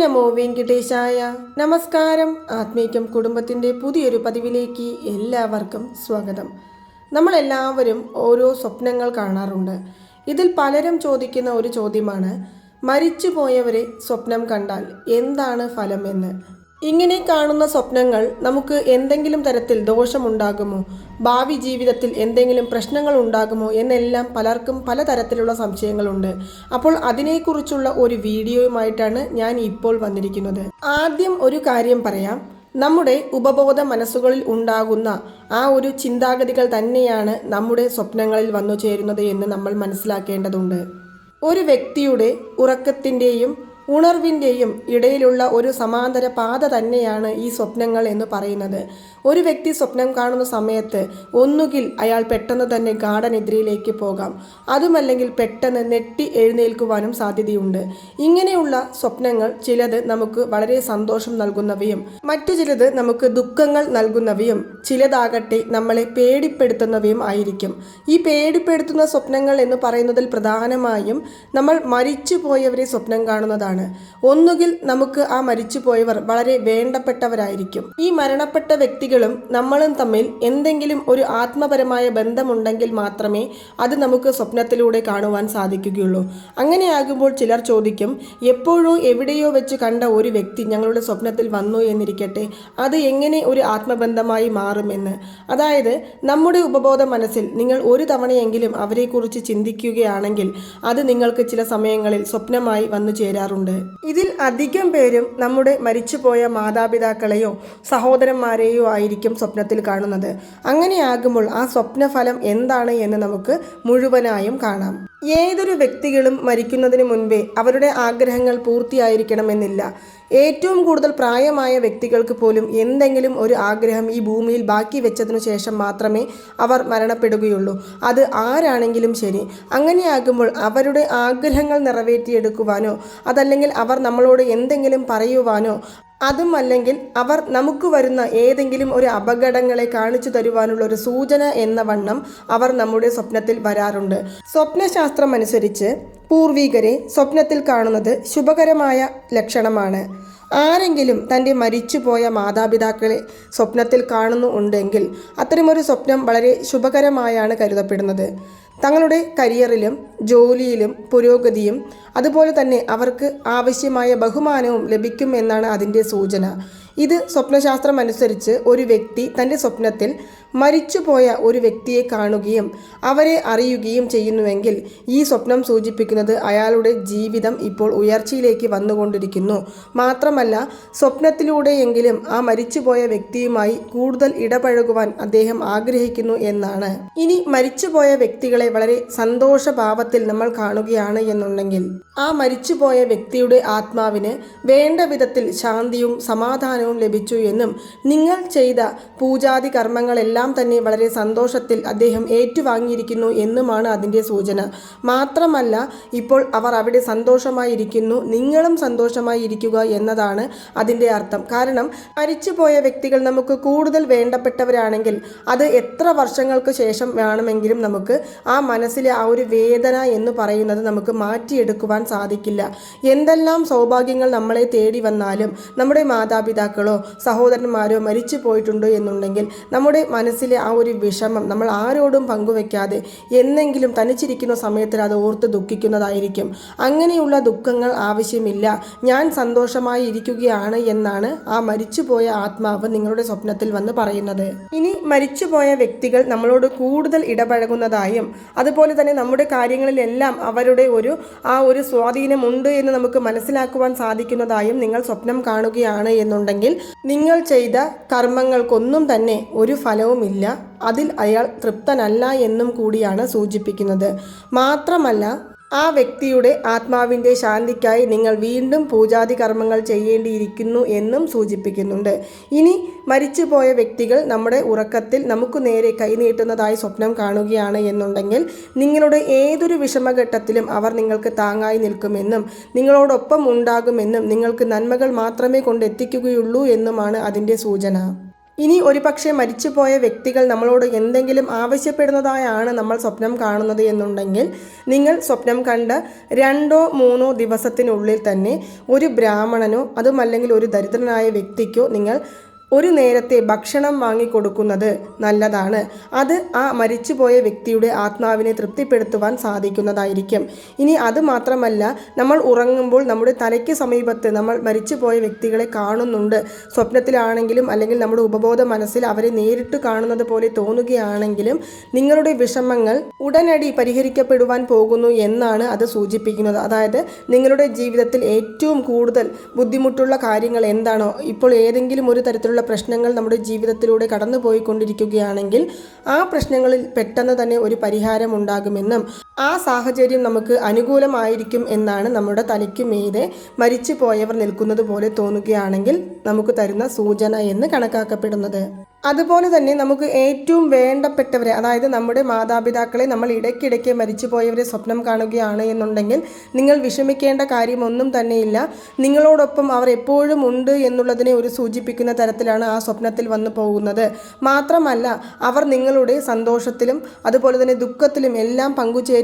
നമോ വെങ്കിടേശായ. നമസ്കാരം. ആത്മീകം കുടുംബത്തിന്റെ പുതിയൊരു പതിവിലേക്ക് എല്ലാവർക്കും സ്വാഗതം. നമ്മളെല്ലാവരും ഓരോ സ്വപ്നങ്ങൾ കാണാറുണ്ട്. ഇതിൽ പലരും ചോദിക്കുന്ന ഒരു ചോദ്യമാണ് മരിച്ചുപോയവരെ സ്വപ്നം കണ്ടാൽ എന്താണ് ഫലമെന്ന്? ഇങ്ങനെ കാണുന്ന സ്വപ്നങ്ങൾ നമുക്ക് എന്തെങ്കിലും തരത്തിൽ ദോഷമുണ്ടാകുമോ? ഭാവി ജീവിതത്തിൽ എന്തെങ്കിലും പ്രശ്നങ്ങൾ ഉണ്ടാകുമോ എന്നെല്ലാം പലർക്കും പലതരത്തിലുള്ള സംശയങ്ങളുണ്ട്. അപ്പോൾ അതിനെക്കുറിച്ചുള്ള ഒരു വീഡിയോയുമായിട്ടാണ് ഞാൻ ഇപ്പോൾ വന്നിരിക്കുന്നത്. ആദ്യം ഒരു കാര്യം പറയാം. നമ്മുടെ ഉപബോധ മനസ്സുകളിൽ ഉണ്ടാകുന്ന ആ ഒരു ചിന്താഗതികൾ തന്നെയാണ് നമ്മുടെ സ്വപ്നങ്ങളിൽ വന്നു ചേരുന്നത് എന്ന് നമ്മൾ മനസ്സിലാക്കേണ്ടതുണ്ട്. ഒരു വ്യക്തിയുടെ ഉറക്കത്തിന്റെയും ഉണർവിന്റെയും ഇടയിലുള്ള ഒരു സമാന്തര പാത തന്നെയാണ് ഈ സ്വപ്നങ്ങൾ എന്ന് പറയുന്നത്. ഒരു വ്യക്തി സ്വപ്നം കാണുന്ന സമയത്ത് ഒന്നുകിൽ അയാൾ പെട്ടെന്ന് തന്നെ ഗാഠനിദ്രയിലേക്ക് പോകാം. അതുമല്ലെങ്കിൽ പെട്ടെന്ന് നെട്ടി എഴുന്നേൽക്കുവാനും സാധ്യതയുണ്ട്. ഇങ്ങനെയുള്ള സ്വപ്നങ്ങൾ ചിലത് നമുക്ക് വളരെ സന്തോഷം നൽകുന്നവയും മറ്റു ചിലത് നമുക്ക് ദുഃഖങ്ങൾ നൽകുന്നവയും ചിലതാകട്ടെ നമ്മളെ പേടിപ്പെടുത്തുന്നവയും ആയിരിക്കും. ഈ പേടിപ്പെടുത്തുന്ന സ്വപ്നങ്ങൾ എന്ന് പറയുന്നതിൽ പ്രധാനമായും നമ്മൾ മരിച്ചു പോയവരെ സ്വപ്നം കാണുന്നതാണ്. ഒന്നുകിൽ നമുക്ക് ആ മരിച്ചുപോയവർ വളരെ വേണ്ടപ്പെട്ടവരായിരിക്കും. ഈ മരണപ്പെട്ട വ്യക്തികളും നമ്മളും തമ്മിൽ എന്തെങ്കിലും ഒരു ആത്മപരമായ ബന്ധമുണ്ടെങ്കിൽ മാത്രമേ അത് നമുക്ക് സ്വപ്നത്തിലൂടെ കാണുവാൻ സാധിക്കുകയുള്ളൂ. അങ്ങനെയാകുമ്പോൾ ചിലർ ചോദിക്കും എപ്പോഴോ എവിടെയോ വെച്ച് കണ്ട ഒരു വ്യക്തി ഞങ്ങളുടെ സ്വപ്നത്തിൽ വന്നു എന്നിരിക്കട്ടെ. അത് എങ്ങനെ ഒരു ആത്മബന്ധമായി മാറുമെന്ന് അതായത് നമ്മുടെ ഉപബോധ മനസ്സിൽ നിങ്ങൾ ഒരു തവണയെങ്കിലും അവരെക്കുറിച്ച് ചിന്തിക്കുകയാണെങ്കിൽ അത് നിങ്ങൾക്ക് ചില സമയങ്ങളിൽ സ്വപ്നമായി വന്നു ചേരാറുണ്ട്. ഇതിൽ അധികം പേരും നമ്മുടെ മരിച്ചുപോയ മാതാപിതാക്കളെയോ സഹോദരന്മാരെയോ ആയിരിക്കും സ്വപ്നത്തിൽ കാണുന്നത്. അങ്ങനെയാകുമ്പോൾ ആ സ്വപ്നഫലം എന്താണ് എന്ന് നമുക്ക് മുഴുവനായും കാണാം. ഏതൊരു വ്യക്തികളും മരിക്കുന്നതിന് മുൻപേ അവരുടെ ആഗ്രഹങ്ങൾ പൂർത്തിയായിരിക്കണമെന്നില്ല. ഏറ്റവും കൂടുതൽ പ്രായമായ വ്യക്തികൾക്ക് പോലും എന്തെങ്കിലും ഒരു ആഗ്രഹം ഈ ഭൂമിയിൽ ബാക്കി വെച്ചതിനു ശേഷം മാത്രമേ അവർ മരണപ്പെടുകയുള്ളൂ. അത് ആരാണെങ്കിലും ശരി. അങ്ങനെയാകുമ്പോൾ അവരുടെ ആഗ്രഹങ്ങൾ നിറവേറ്റിയെടുക്കുവാനോ അതല്ലെങ്കിൽ അവർ നമ്മളോട് എന്തെങ്കിലും പറയുവാനോ അതും അല്ലെങ്കിൽ അവർ നമുക്ക് വരുന്ന ഏതെങ്കിലും ഒരു അപകടങ്ങളെ കാണിച്ചു തരുവാനുള്ള ഒരു സൂചന എന്ന വണ്ണം അവർ നമ്മുടെ സ്വപ്നത്തിൽ വരാറുണ്ട്. സ്വപ്നശാസ്ത്രം അനുസരിച്ച് പൂർവികരെ സ്വപ്നത്തിൽ കാണുന്നത് ശുഭകരമായ ലക്ഷണമാണ്. ആരെങ്കിലും തന്റെ മരിച്ചുപോയ മാതാപിതാക്കളെ സ്വപ്നത്തിൽ കാണുന്നു ഉണ്ടെങ്കിൽ അത്തരമൊരു സ്വപ്നം വളരെ ശുഭകരമായാണ് കരുതപ്പെടുന്നത്. തങ്ങളുടെ കരിയറിലും ജോലിയിലും പുരോഗതിയും അതുപോലെ തന്നെ അവർക്ക് ആവശ്യമായ ബഹുമാനവും ലഭിക്കും എന്നാണ് അതിന്റെ സൂചന. ഇത് സ്വപ്നശാസ്ത്രം അനുസരിച്ച് ഒരു വ്യക്തി തന്റെ സ്വപ്നത്തിൽ മരിച്ചുപോയ ഒരു വ്യക്തിയെ കാണുകയും അവരെ അറിയുകയും ചെയ്യുന്നുവെങ്കിൽ ഈ സ്വപ്നം സൂചിപ്പിക്കുന്നത് അയാളുടെ ജീവിതം ഇപ്പോൾ ഉയർച്ചയിലേക്ക് വന്നുകൊണ്ടിരിക്കുന്നു. മാത്രമല്ല സ്വപ്നത്തിലൂടെയെങ്കിലും ആ മരിച്ചുപോയ വ്യക്തിയുമായി കൂടുതൽ ഇടപഴകുവാൻ അദ്ദേഹം ആഗ്രഹിക്കുന്നു എന്നാണ്. ഇനി മരിച്ചുപോയ വ്യക്തികളെ വളരെ സന്തോഷഭാവത്തിൽ നമ്മൾ കാണുകയാണ് എന്നുണ്ടെങ്കിൽ ആ മരിച്ചുപോയ വ്യക്തിയുടെ ആത്മാവിന് വേണ്ട വിധത്തിൽ ശാന്തിയും സമാധാനവും ലഭിച്ചു എന്നും നിങ്ങൾ ചെയ്ത പൂജാതി കർമ്മങ്ങളെല്ലാം തന്നെ വളരെ സന്തോഷത്തിൽ അദ്ദേഹം ഏറ്റുവാങ്ങിയിരിക്കുന്നു എന്നുമാണ് അതിന്റെ സൂചന. മാത്രമല്ല ഇപ്പോൾ അവർ അവിടെ സന്തോഷമായിരിക്കുന്നു നിങ്ങളും സന്തോഷമായി ഇരിക്കുക എന്നതാണ് അതിന്റെ അർത്ഥം. കാരണം മരിച്ചുപോയ വ്യക്തികൾ നമുക്ക് കൂടുതൽ വേണ്ടപ്പെട്ടവരാണെങ്കിൽ അത് എത്ര വർഷങ്ങൾക്ക് ശേഷം വേണമെങ്കിലും നമുക്ക് ആ മനസ്സിലെ ആ ഒരു വേദന എന്ന് പറയുന്നത് നമുക്ക് മാറ്റിയെടുക്കുവാൻ സാധിക്കില്ല. എന്തെല്ലാം സൗഭാഗ്യങ്ങൾ നമ്മളെ തേടി വന്നാലും നമ്മുടെ മാതാപിതാക്കളോ സഹോദരന്മാരോ മരിച്ചു പോയിട്ടുണ്ടോ എന്നുണ്ടെങ്കിൽ നമ്മുടെ മനസ്സിലെ ആ ഒരു വിഷമം നമ്മൾ ആരോടും പങ്കുവെക്കാതെ എന്നെങ്കിലും തനിച്ചിരിക്കുന്ന സമയത്തിൽ അത് ഓർത്ത് ദുഃഖിക്കുന്നതായിരിക്കും. അങ്ങനെയുള്ള ദുഃഖങ്ങൾ ആവശ്യമില്ല. ഞാൻ സന്തോഷമായി ഇരിക്കുകയാണ് എന്നാണ് ആ മരിച്ചുപോയ ആത്മാവ് നിങ്ങളുടെ സ്വപ്നത്തിൽ വന്ന് പറയുന്നത്. ഇനി മരിച്ചുപോയ വ്യക്തികൾ നമ്മളോട് കൂടുതൽ ഇടപഴകുന്നതായും അതുപോലെ തന്നെ നമ്മുടെ കാര്യങ്ങളിലെല്ലാം അവരുടെ ഒരു ആ ഒരു സ്വാധീനമുണ്ട് എന്ന് നമുക്ക് മനസ്സിലാക്കുവാൻ സാധിക്കുന്നതായും നിങ്ങൾ സ്വപ്നം കാണുകയാണ് എന്നുണ്ടെങ്കിൽ നിങ്ങൾ ചെയ്ത കർമ്മങ്ങൾക്കൊന്നും തന്നെ ഒരു ഫലവുമില്ല. അതിൽ അയാൾ തൃപ്തനല്ല എന്നും കൂടിയാണ് സൂചിപ്പിക്കുന്നത്. മാത്രമല്ല ആ വ്യക്തിയുടെ ആത്മാവിന്റെ ശാന്തിക്കായി നിങ്ങൾ വീണ്ടും പൂജാതി കർമ്മങ്ങൾ ചെയ്യേണ്ടിയിരിക്കുന്നു എന്നും സൂചിപ്പിക്കുന്നുണ്ട്. ഇനി മരിച്ചുപോയ വ്യക്തികൾ നമ്മുടെ ഉറക്കത്തിൽ നമുക്ക് നേരെ കൈനീട്ടുന്നതായി സ്വപ്നം കാണുകയാണ് എന്നുണ്ടെങ്കിൽ നിങ്ങളുടെ ഏതൊരു വിഷമഘട്ടത്തിലും അവർ നിങ്ങൾക്ക് താങ്ങായി നിൽക്കുമെന്നും നിങ്ങളോടൊപ്പം ഉണ്ടാകുമെന്നും നിങ്ങൾക്ക് നന്മകൾ മാത്രമേ കൊണ്ടെത്തിക്കുകയുള്ളൂ എന്നുമാണ് അതിന്റെ സൂചന. ഇനി ഒരുപക്ഷെ മരിച്ചുപോയ വ്യക്തികൾ നമ്മളോട് എന്തെങ്കിലും ആവശ്യപ്പെടുന്നതായാണ് നമ്മൾ സ്വപ്നം കാണുന്നത് എന്നുണ്ടെങ്കിൽ നിങ്ങൾ സ്വപ്നം കണ്ട രണ്ടോ മൂന്നോ ദിവസത്തിനുള്ളിൽ തന്നെ ഒരു ബ്രാഹ്മണനോ അതുമല്ലെങ്കിൽ ഒരു ദരിദ്രനായ വ്യക്തിക്കോ നിങ്ങൾ ഒരു നേരത്തെ ഭക്ഷണം വാങ്ങിക്കൊടുക്കുന്നത് നല്ലതാണ്. അത് ആ മരിച്ചുപോയ വ്യക്തിയുടെ ആത്മാവിനെ തൃപ്തിപ്പെടുത്തുവാൻ സാധിക്കുന്നതായിരിക്കും. ഇനി അത് മാത്രമല്ല നമ്മൾ ഉറങ്ങുമ്പോൾ നമ്മുടെ തലയ്ക്ക് സമീപത്ത് നമ്മൾ മരിച്ചുപോയ വ്യക്തികളെ കാണുന്നുണ്ട്. സ്വപ്നത്തിലാണെങ്കിലും അല്ലെങ്കിൽ നമ്മുടെ ഉപബോധ മനസ്സിൽ അവരെ നേരിട്ട് കാണുന്നത് പോലെ തോന്നുകയാണെങ്കിലും നിങ്ങളുടെ വിഷമങ്ങൾ ഉടനടി പരിഹരിക്കപ്പെടുവാൻ പോകുന്നു എന്നാണ് അത് സൂചിപ്പിക്കുന്നത്. അതായത് നിങ്ങളുടെ ജീവിതത്തിൽ ഏറ്റവും കൂടുതൽ ബുദ്ധിമുട്ടുള്ള കാര്യങ്ങൾ എന്താണോ ഇപ്പോൾ ഏതെങ്കിലും ഒരു തരത്തിലുള്ള പ്രശ്നങ്ങൾ നമ്മുടെ ജീവിതത്തിലൂടെ കടന്നു പോയിക്കൊണ്ടിരിക്കുകയാണെങ്കിൽ ആ പ്രശ്നങ്ങളിൽ പെട്ടെന്ന് തന്നെ ഒരു പരിഹാരം ഉണ്ടാകുമെന്നും ആ സാഹചര്യം നമുക്ക് അനുകൂലമായിരിക്കും എന്നാണ് നമ്മുടെ തലയ്ക്ക് മീതെ മരിച്ചു പോയവർ നിൽക്കുന്നത് പോലെ തോന്നുകയാണെങ്കിൽ നമുക്ക് തരുന്ന സൂചന എന്ന് കണക്കാക്കപ്പെടുന്നത്. അതുപോലെ തന്നെ നമുക്ക് ഏറ്റവും വേണ്ടപ്പെട്ടവരെ അതായത് നമ്മുടെ മാതാപിതാക്കളെ നമ്മൾ ഇടയ്ക്കിടയ്ക്ക് മരിച്ചു പോയവരെ സ്വപ്നം കാണുകയാണ് എന്നുണ്ടെങ്കിൽ നിങ്ങൾ വിഷമിക്കേണ്ട കാര്യമൊന്നും തന്നെയില്ല. നിങ്ങളോടൊപ്പം അവർ എപ്പോഴും ഉണ്ട് എന്നുള്ളതിനെ ഒരു സൂചിപ്പിക്കുന്ന തരത്തിലാണ് ആ സ്വപ്നത്തിൽ വന്നു പോകുന്നത്. മാത്രമല്ല അവർ നിങ്ങളുടെ സന്തോഷത്തിലും അതുപോലെ തന്നെ ദുഃഖത്തിലും എല്ലാം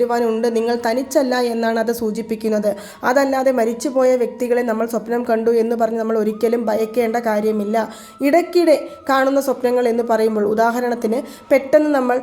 പങ്കുചേരുവാനുണ്ട് നിങ്ങൾ തനിച്ചല്ല എന്നാണ് അത് സൂചിപ്പിക്കുന്നത്. അതല്ലാതെ മരിച്ചുപോയ വ്യക്തികളെ നമ്മൾ സ്വപ്നം കണ്ടു എന്ന് പറഞ്ഞ് നമ്മൾ ഒരിക്കലും ഭയക്കേണ്ട കാര്യമില്ല. ഇടയ്ക്കിടെ കാണുന്ന സ്വപ്നങ്ങൾ എന്ന് പറയുമ്പോൾ ഉദാഹരണത്തിന് പെട്ടെന്ന് നമ്മൾ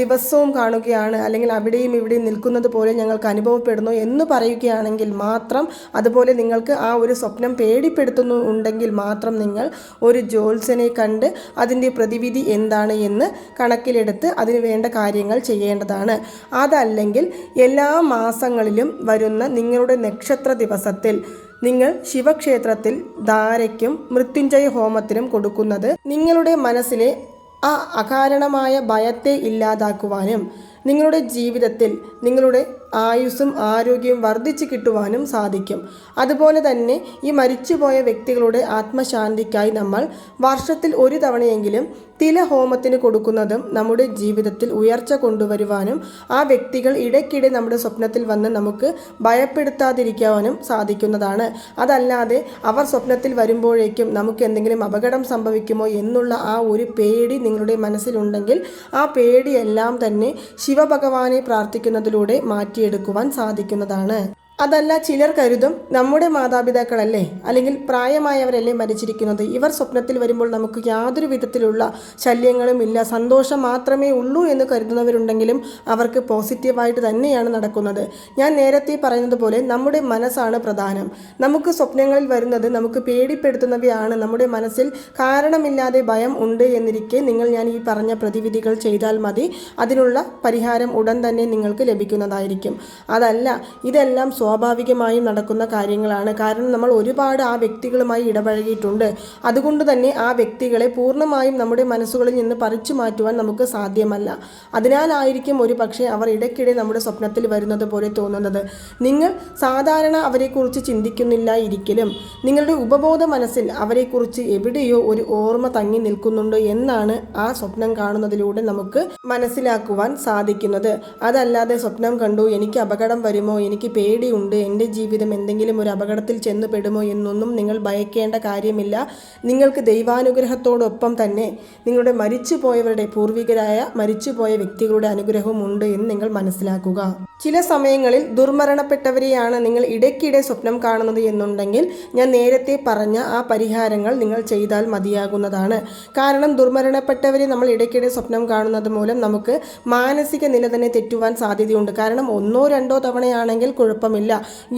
ദിവസവും കാണുകയാണ് അല്ലെങ്കിൽ അവിടെയും ഇവിടെയും നിൽക്കുന്നത് പോലെ ഞങ്ങൾക്ക് അനുഭവപ്പെടുന്നു എന്ന് പറയുകയാണെങ്കിൽ മാത്രം അതുപോലെ നിങ്ങൾക്ക് ആ ഒരു സ്വപ്നം പേടിപ്പെടുത്തുന്നു ഉണ്ടെങ്കിൽ മാത്രം നിങ്ങൾ ഒരു ജോത്സനെ കണ്ട് അതിന്റെ പ്രതിവിധി എന്താണ് എന്ന് കണക്കിലെടുത്ത് അതിന് വേണ്ട കാര്യങ്ങൾ ചെയ്യേണ്ടതാണ്. അതല്ലെങ്കിൽ എല്ലാ മാസങ്ങളിലും വരുന്ന നിങ്ങളുടെ നക്ഷത്ര ദിവസത്തിൽ നിങ്ങൾ ശിവക്ഷേത്രത്തിൽ ധാരയ്ക്കും മൃത്യുഞ്ജയ ഹോമത്തിനും കൊടുക്കുന്നത് നിങ്ങളുടെ മനസ്സിലെ ആ അകാരണമായ ഭയത്തെ ഇല്ലാതാക്കുവാനും നിങ്ങളുടെ ജീവിതത്തിൽ നിങ്ങളുടെ ആയുസ്സും ആരോഗ്യവും വർദ്ധിച്ചു കിട്ടുവാനും സാധിക്കും. അതുപോലെ തന്നെ ഈ മരിച്ചുപോയ വ്യക്തികളുടെ ആത്മശാന്തിക്കായി നമ്മൾ വർഷത്തിൽ ഒരു തവണയെങ്കിലും തില ഹോമത്തിന് കൊടുക്കുന്നതും നമ്മുടെ ജീവിതത്തിൽ ഉയർച്ച കൊണ്ടുവരുവാനും ആ വ്യക്തികൾ ഇടയ്ക്കിടെ നമ്മുടെ സ്വപ്നത്തിൽ വന്ന് നമുക്ക് ഭയപ്പെടുത്താതിരിക്കാനും സാധിക്കുന്നതാണ്. അതല്ലാതെ അവർ സ്വപ്നത്തിൽ വരുമ്പോഴേക്കും നമുക്ക് എന്തെങ്കിലും അപകടം സംഭവിക്കുമോ എന്നുള്ള ആ ഒരു പേടി നിങ്ങളുടെ മനസ്സിലുണ്ടെങ്കിൽ ആ പേടിയെല്ലാം തന്നെ ശിവഭഗവാനെ പ്രാർത്ഥിക്കുന്നതിലൂടെ മാറ്റിയെടുക്കുവാൻ സാധിക്കുന്നതാണ്. അതല്ല ചിലർ കരുതും നമ്മുടെ മാതാപിതാക്കളല്ലേ? അല്ലെങ്കിൽ പ്രായമായവരല്ലേ മരിച്ചിരിക്കുന്നത്? ഇവർ സ്വപ്നത്തിൽ വരുമ്പോൾ നമുക്ക് യാതൊരു വിധത്തിലുള്ള ശല്യങ്ങളും ഇല്ല. സന്തോഷം മാത്രമേ ഉള്ളൂ എന്ന് കരുതുന്നവരുണ്ടെങ്കിലും അവർക്ക് പോസിറ്റീവായിട്ട് തന്നെയാണ് നടക്കുന്നത്. ഞാൻ നേരത്തെ പറയുന്നത് പോലെ നമ്മുടെ മനസ്സാണ് പ്രധാനം. നമുക്ക് സ്വപ്നങ്ങളിൽ വരുന്നത് നമുക്ക് പേടിപ്പെടുത്തുന്നവയാണ്. നമ്മുടെ മനസ്സിൽ കാരണമില്ലാതെ ഭയം ഉണ്ട് എന്നിരിക്കെ നിങ്ങൾ ഞാൻ ഈ പറഞ്ഞ പ്രതിവിധികൾ ചെയ്താൽ മതി. അതിനുള്ള പരിഹാരം ഉടൻ തന്നെ നിങ്ങൾക്ക് ലഭിക്കുന്നതായിരിക്കും. അതല്ല ഇതെല്ലാം സ്വാഭാവികമായും നടക്കുന്ന കാര്യങ്ങളാണ്. കാരണം നമ്മൾ ഒരുപാട് ആ വ്യക്തികളുമായി ഇടപഴകിയിട്ടുണ്ട്. അതുകൊണ്ട് തന്നെ ആ വ്യക്തികളെ പൂർണമായും നമ്മുടെ മനസ്സുകളിൽ നിന്ന് പറിച്ചു മാറ്റുവാൻ നമുക്ക് സാധ്യമല്ല. അതിനാലായിരിക്കും ഒരു പക്ഷേ അവർ ഇടയ്ക്കിടെ നമ്മുടെ സ്വപ്നത്തിൽ വരുന്നത് പോലെ തോന്നുന്നത്. നിങ്ങൾ സാധാരണ അവരെക്കുറിച്ച് ചിന്തിക്കുന്നില്ല ഇരിക്കലും നിങ്ങളുടെ ഉപബോധ മനസ്സിൽ അവരെക്കുറിച്ച് എവിടെയോ ഒരു ഓർമ്മ തങ്ങി നിൽക്കുന്നുണ്ട് എന്നാണ് ആ സ്വപ്നം കാണുന്നതിലൂടെ നമുക്ക് മനസ്സിലാക്കുവാൻ സാധിക്കുന്നത്. അതല്ലാതെ സ്വപ്നം കണ്ടു എനിക്ക് അപകടം വരുമോ? എനിക്ക് പേടിയുണ്ട്? എന്റെ ജീവിതം എന്തെങ്കിലും ഒരു അപകടത്തിൽ ചെന്നുപെടുമോ എന്നൊന്നും നിങ്ങൾ ഭയക്കേണ്ട കാര്യമില്ല. നിങ്ങൾക്ക് ദൈവാനുഗ്രഹത്തോടൊപ്പം തന്നെ നിങ്ങളുടെ മരിച്ചുപോയവരുടെ പൂർവികരായ മരിച്ചുപോയ വ്യക്തികളുടെ അനുഗ്രഹവും ഉണ്ട് എന്ന് നിങ്ങൾ മനസ്സിലാക്കുക. ചില സമയങ്ങളിൽ ദുർമരണപ്പെട്ടവരെയാണ് നിങ്ങൾ ഇടയ്ക്കിടെ സ്വപ്നം കാണുന്നത് എന്നുണ്ടെങ്കിൽ ഞാൻ നേരത്തെ പറഞ്ഞ ആ പരിഹാരങ്ങൾ നിങ്ങൾ ചെയ്താൽ മതിയാകുന്നതാണ്. കാരണം ദുർമരണപ്പെട്ടവരെ നമ്മൾ ഇടയ്ക്കിടെ സ്വപ്നം കാണുന്നത് മൂലം നമുക്ക് മാനസിക നില തന്നെ തെറ്റുവാൻ സാധ്യതയുണ്ട്. കാരണം ഒന്നോ രണ്ടോ തവണയാണെങ്കിൽ കുഴപ്പമില്ല.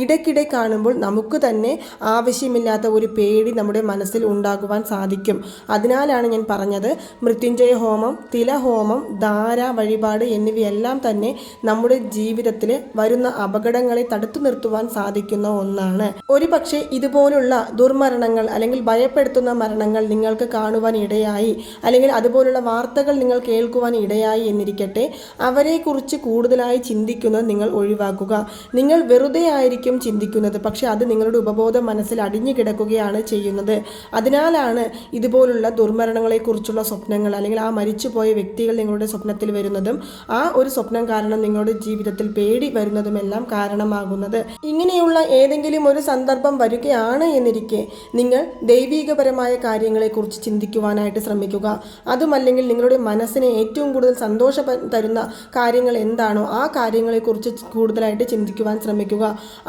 ഇടയ്ക്കിടെ കാണുമ്പോൾ നമുക്ക് തന്നെ ആവശ്യമില്ലാത്ത ഒരു പേടി നമ്മുടെ മനസ്സിൽ ഉണ്ടാകുവാൻ സാധിക്കും. അതിനാലാണ് ഞാൻ പറഞ്ഞത് മൃത്യുഞ്ജയ ഹോമം തിലഹോമം ധാര വഴിപാട് എന്നിവയെല്ലാം തന്നെ നമ്മുടെ ജീവിതത്തിൽ വരുന്ന അപകടങ്ങളെ തടുത്തു നിർത്തുവാൻ സാധിക്കുന്ന ഒന്നാണ്. ഒരു പക്ഷേ ഇതുപോലുള്ള ദുർമരണങ്ങൾ അല്ലെങ്കിൽ ഭയപ്പെടുത്തുന്ന മരണങ്ങൾ നിങ്ങൾക്ക് കാണുവാൻ ഇടയായി അല്ലെങ്കിൽ അതുപോലുള്ള വാർത്തകൾ നിങ്ങൾ കേൾക്കുവാൻ ഇടയായി എന്നിരിക്കട്ടെ അവരെക്കുറിച്ച് കൂടുതലായി ചിന്തിക്കുന്നത് നിങ്ങൾ ഒഴിവാക്കുക. നിങ്ങൾ വെറുതെ വെറുതെ ആയിരിക്കും ചിന്തിക്കുന്നത്. പക്ഷെ അത് നിങ്ങളുടെ ഉപബോധ മനസ്സിൽ അടിഞ്ഞു കിടക്കുകയാണ് ചെയ്യുന്നത്. അതിനാലാണ് ഇതുപോലുള്ള ദുർമരണങ്ങളെക്കുറിച്ചുള്ള സ്വപ്നങ്ങൾ അല്ലെങ്കിൽ ആ മരിച്ചുപോയ വ്യക്തികൾ നിങ്ങളുടെ സ്വപ്നത്തിൽ വരുന്നതും ആ ഒരു സ്വപ്നം കാരണം നിങ്ങളുടെ ജീവിതത്തിൽ പേടി വരുന്നതുമെല്ലാം കാരണമാകുന്നത്. ഇങ്ങനെയുള്ള ഏതെങ്കിലും ഒരു സന്ദർഭം വരികയാണ് എന്നിരിക്കെ നിങ്ങൾ ദൈവീകപരമായ കാര്യങ്ങളെക്കുറിച്ച് ചിന്തിക്കുവാനായിട്ട് ശ്രമിക്കുക. അതുമല്ലെങ്കിൽ നിങ്ങളുടെ മനസ്സിനെ ഏറ്റവും കൂടുതൽ സന്തോഷം തരുന്ന കാര്യങ്ങൾ എന്താണോ ആ കാര്യങ്ങളെക്കുറിച്ച് കൂടുതലായിട്ട് ചിന്തിക്കുവാൻ ശ്രമിക്കുക.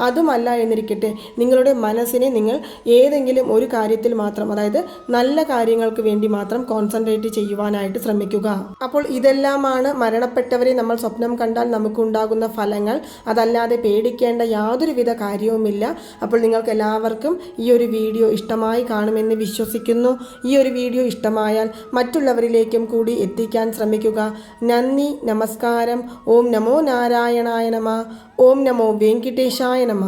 അതുമല്ല എന്നിരിക്കട്ടെ നിങ്ങളുടെ മനസ്സിനെ നിങ്ങൾ ഏതെങ്കിലും ഒരു കാര്യത്തിൽ മാത്രം അതായത് നല്ല കാര്യങ്ങൾക്ക് വേണ്ടി മാത്രം കോൺസെൻട്രേറ്റ് ചെയ്യുവാനായിട്ട് ശ്രമിക്കുക. അപ്പോൾ ഇതെല്ലാമാണ് മരണപ്പെട്ടവരെ നമ്മൾ സ്വപ്നം കണ്ടാൽ നമുക്കുണ്ടാകുന്ന ഫലങ്ങൾ. അതല്ലാതെ പേടിക്കേണ്ട യാതൊരുവിധ കാര്യവുമില്ല. അപ്പോൾ നിങ്ങൾക്ക് എല്ലാവർക്കും ഈ ഒരു വീഡിയോ ഇഷ്ടമായി കാണുമെന്ന് വിശ്വസിക്കുന്നു. ഈ ഒരു വീഡിയോ ഇഷ്ടമായാൽ മറ്റുള്ളവരിലേക്കും കൂടി എത്തിക്കാൻ ശ്രമിക്കുക. നന്ദി നമസ്കാരം. ഓം നമോ നാരായണായ നമ. ഓം നമോ വെങ്കിട്ടേശായ നമ